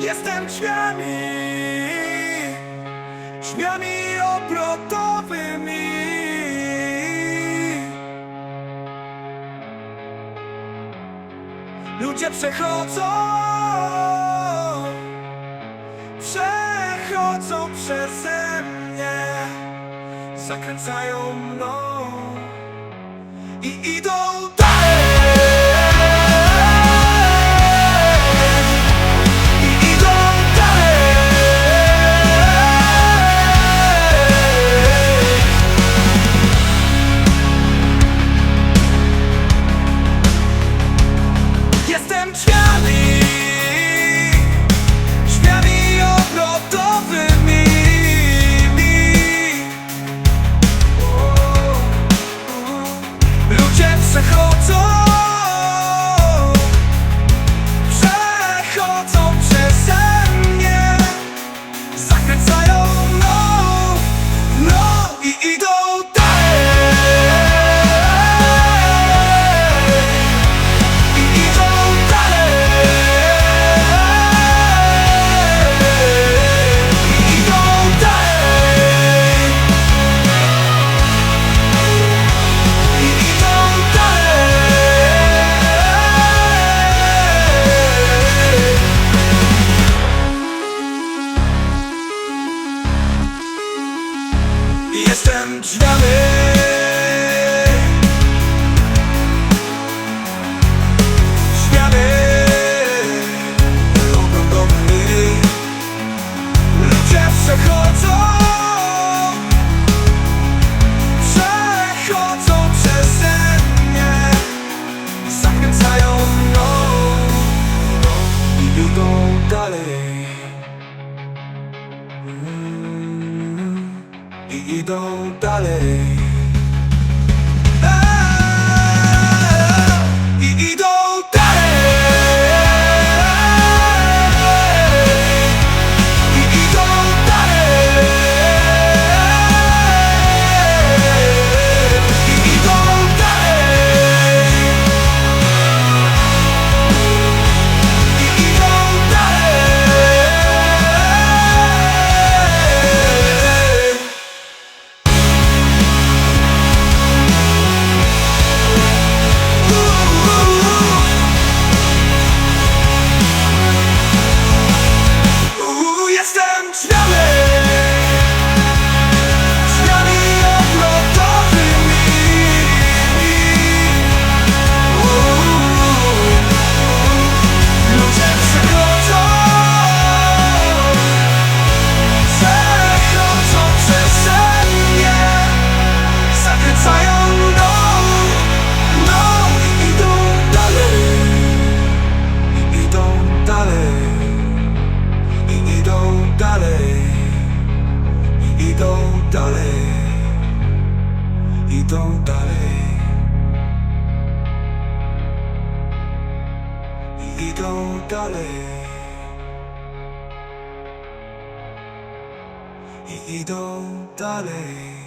Jestem drzwiami, drzwiami obrotowymi. Ludzie przechodzą, przechodzą przeze mnie. zakręcają mną i idą dalej. inside. Oh. drzwiami Drzwiami okrągłymi Ludzie przechodzą. i idą dalej. dalej. Idą dalej. Idą dalej. I Idą dalej.